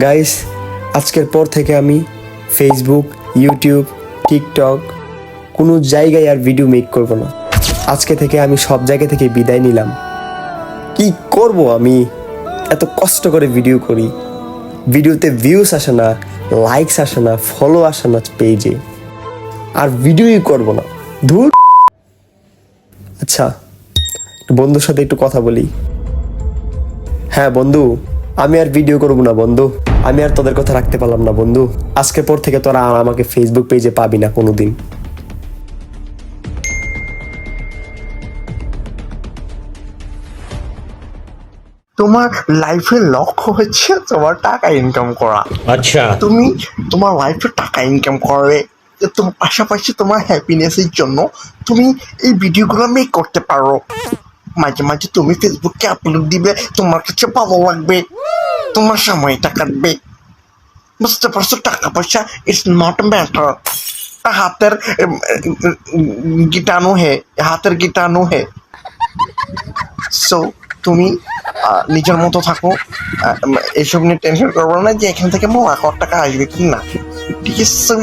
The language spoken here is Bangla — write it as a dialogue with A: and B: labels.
A: গাইস আজকের পর থেকে আমি ফেসবুক ইউটিউব টিকটক কোনো জায়গায় আর ভিডিও মেক করব না। আজকে থেকে আমি সব জায়গা থেকে বিদায় নিলাম। কি করব আমি? এত কষ্ট করে ভিডিও করি। ভিডিওতে ভিউস আসে না লাইকস আসে না ফলো আসে না পেজে আর ভিডিওই করব না। ধুর। আচ্ছা বন্ধুর সাথে একটু কথা বলি। হ্যাঁ বন্ধু। আমি আর ভিডিও করব না বন্ধু। আমি আর তোদের কথা রাখতে পারলাম না বন্ধু। আজকের পর থেকে তোরা আর আমাকে ফেসবুক পেজে পাবি না কোনোদিন।
B: তোমার লাইফের লক্ষ্য হচ্ছে তোমার টাকা ইনকাম করা।
C: আচ্ছা।
B: তুমি তোমার লাইফে টাকা ইনকাম করবে। তোমার পাশাপাশি তোমার হ্যাপিনেসের জন্য তুমি এই ভিডিওগুলো মেক করতে পারো। মাঝে মাঝে তুমি ফেসবুকে আপলোড দিবে তোমার কাছে ভালো লাগবে। তোমার সময়টা কাটবে? বুঝতে পারছ টাকা পয়সা ইটস নট ম্যাটার হাতের গীটাণু হে হাতের গীটাণু হে। সো তুমি নিজের মতো থাকো। উম, নিয়ে টেনশন করব না যে এখান থেকে আমার লাখ টাকা আসবে কি না। ঠিক আছে